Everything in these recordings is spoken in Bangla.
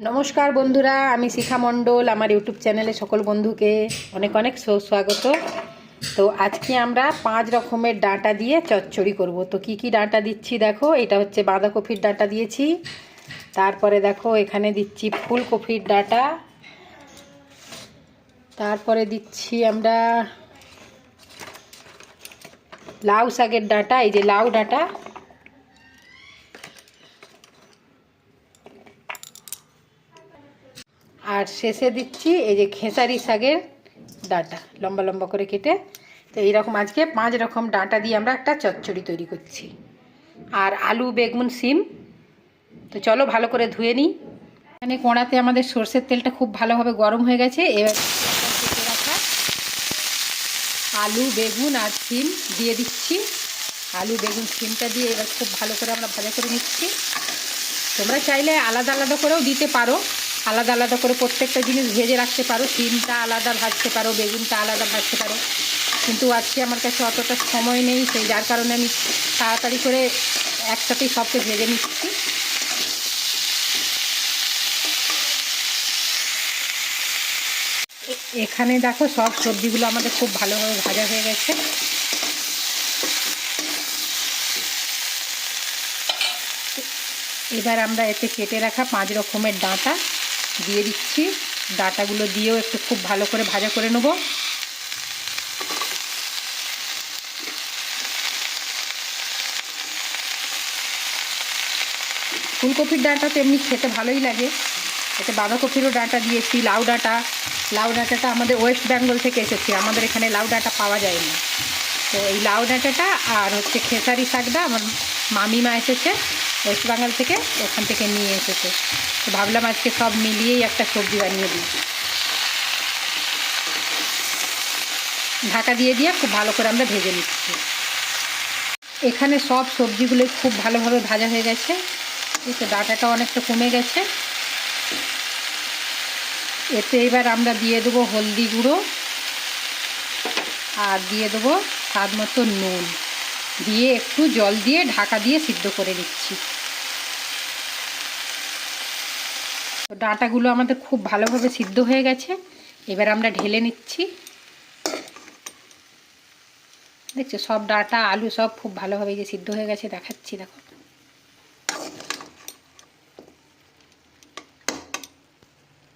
নমস্কার বন্ধুরা, আমি শিখা মণ্ডল, আমার ইউটিউব চ্যানেলে সকল বন্ধুকে অনেক অনেক সুস্বাগত। তো আজকে আমরা পাঁচ রকমের ডাঁটা দিয়ে চচ্চড়ি করব। তো কি কি ডাঁটা দিচ্ছি দেখো, এটা হচ্ছে বাঁধাকপির ডাঁটা দিয়েছি। তারপরে দেখো, এখানে দিচ্ছি ফুলকপির ডাঁটা। তারপরে দিচ্ছি আমরা লাউ শাকের ডাঁটা, এই যে লাউ ডাঁটা। আর শেষে দিচ্ছি এই যে খেসারি শাকের ডাঁটা, লম্বা লম্বা করে কেটে। তো এইরকম আজকে পাঁচ রকম ডাঁটা দিয়ে আমরা একটা চচ্চড়ি তৈরি করছি। আর আলু, বেগুন, সিম, তো চলো ভালো করে ধুয়ে নিই। এখানে কোঁড়াতে আমাদের সর্ষের তেলটা খুব ভালোভাবে গরম হয়ে গেছে। এবার আলু, বেগুন আর সিম দিয়ে দিচ্ছি। আলু, বেগুন, সিমটা দিয়ে এবার খুব ভালো করে আমরা ভাজা করে নিচ্ছি। তোমরা চাইলে আলাদা আলাদা করেও দিতে পারো। আলাদা আলাদা করে প্রত্যেকটা জিনিস ভেজে রাখতে পারো। সিমটা আলাদা ভাজতে পারো, বেগুনটা আলাদা ভাজতে পারো। কিন্তু আজকে আমার কাছে অতটা সময় নেই, সেই যার কারণে আমি তাড়াতাড়ি করে একসাথেই সবকে ভেজে নিচ্ছি। এখানে দেখো সব সবজিগুলো আমাদের খুব ভালোভাবে ভাজা হয়ে গেছে। এবার আমরা এতে কেটে রাখা পাঁচ রকমের ডাঁটা। দিয়ে দিচ্ছি। ডাঁটাগুলো দিয়েও একটু খুব ভালো করে ভাজা করে নেব। ফুলকপির ডাঁটা তো এমনি খেতে ভালোই লাগে। এতে বাঁধাকপিরও ডাঁটা দিয়েছি, লাউ ডাঁটা। লাউ ডাঁটাটা আমাদের ওয়েস্ট বেঙ্গল থেকে এসেছি, আমাদের এখানে লাউ ডাঁটা পাওয়া যায় না তো এই লাউ ডাঁটাটা আর হচ্ছে খেসারি শাকটা আমার মামিমা এসেছে, ওয়েস্ট বেঙ্গল থেকে ওখান থেকে নিয়ে এসেছে। তো ভাবলাম আজকে সব মিলিয়েই একটা সবজি বানিয়ে দিই। ঢাকা দিয়ে দিয়ে খুব ভালো করে আমরা ভেজে নিচ্ছি। এখানে সব সবজিগুলো খুব ভালোভাবে ভাজা হয়ে গেছে। এই তো ডাটাটা অনেকটা কমে গেছে। এতে এবার আমরা দিয়ে দেবো হলদি গুঁড়ো আর দিয়ে দেবো স্বাদ মতো নুন। দিয়ে একটু জল দিয়ে ঢাকা দিয়ে সিদ্ধ করে নিচ্ছি। তো ডাঁটাগুলো আমাদের খুব ভালোভাবে সিদ্ধ হয়ে গেছে। এবার আমরা ঢেলে নিচ্ছি। দেখছ, সব ডাঁটা, আলু সব খুব ভালোভাবে যে সিদ্ধ হয়ে গেছে, দেখাচ্ছি, দেখো।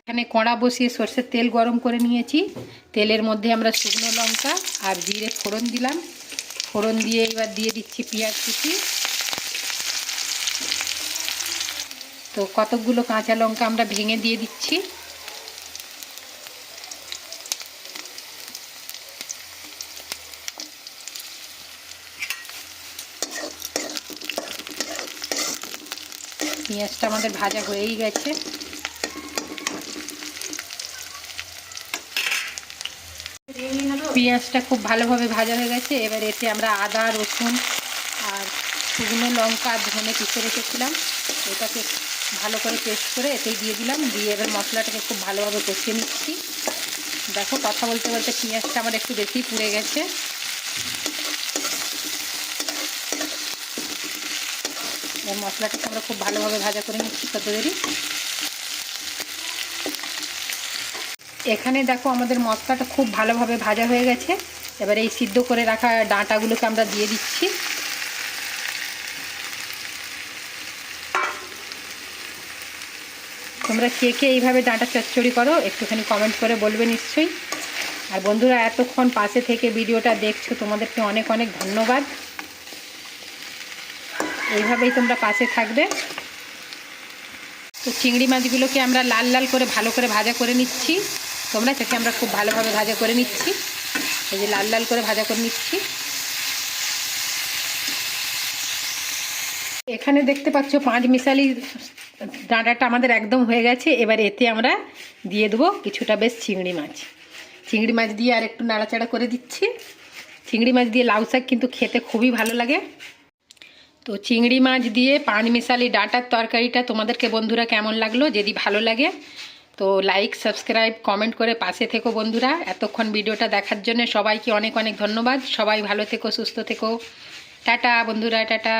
এখানে কড়া বসিয়ে সর্ষের তেল গরম করে নিয়েছি। তেলের মধ্যে আমরা শুকনো লঙ্কা আর জিরে ফোড়ন দিলাম। ফোড়ন দিয়ে এবার দিয়ে দিচ্ছি পেঁয়াজ কুচি। তো কতকগুলো কাঁচা লঙ্কা আমরা ভেঙে দিয়ে দিচ্ছি। পেঁয়াজটা আমাদের ভাজা হয়েই গেছে। পেঁয়াজটা খুব ভালোভাবে ভাজা হয়ে গেছে। এবার এতে আমরা আদা, রসুন আর শুকনো লঙ্কা ধনে পিষে রেখেছিলাম। এটাকে ভালো করে পেস্ট করে এতেই দিয়ে দিলাম। দিয়ে এবার মশলাটাকে খুব ভালোভাবে কষিয়ে নিচ্ছি। দেখো, কথা বলতে বলতে পেঁয়াজটা আমার একটু বেশি পুড়ে গেছে। মশলাটাকে আমরা খুব ভালোভাবে ভাজা করে নিচ্ছি তত দেরি এখানে দেখো আমাদের মশলাটা খুব ভালোভাবে ভাজা হয়ে গেছে। এবার এই সিদ্ধ করে রাখা ডাঁটাগুলোকে আমরা দিয়ে দিচ্ছি। তোমরা কে কে এইভাবে ডাঁটা চচ্চড়ি করো, একটুখানি কমেন্ট করে বলবে নিশ্চয়ই। আর বন্ধুরা, এতক্ষণ পাশে থেকে ভিডিওটা দেখছ, তোমাদেরকে অনেক অনেক ধন্যবাদ। এইভাবেই তোমরা পাশে থাকবে। তো চিংড়ি মাছগুলোকে আমরা লাল লাল করে ভালো করে ভাজা করে নিচ্ছি। তোমরা সেটা আমরা খুব ভালোভাবে ভাজা করে নিচ্ছি। এই যে লাল লাল করে ভাজা করে নিচ্ছি। এখানে দেখতে পাচ্ছ পাঁচ মিশালি ডাঁটাটা আমাদের একদম হয়ে গেছে। এবার এতে আমরা দিয়ে দেবো কিছুটা বেশ চিংড়ি মাছ। চিংড়ি মাছ দিয়ে আর একটু নাড়াচাড়া করে দিচ্ছি। চিংড়ি মাছ দিয়ে লাউ শাক কিন্তু খেতে খুবই ভালো লাগে। তো চিংড়ি মাছ দিয়ে পাঁচ মিশালি ডাঁটার তরকারিটা তোমাদেরকে বন্ধুরা কেমন লাগল? যদি ভালো লাগে তো লাইক সাবস্ক্রাইব কমেন্ট করে পাশে থেকো বন্ধুরা। এতক্ষণ ভিডিওটা দেখার জন্য সবাইকে অনেক অনেক ধন্যবাদ। সবাই ভালো থেকো, সুস্থ থেকো। টাটা বন্ধুরা, টাটা।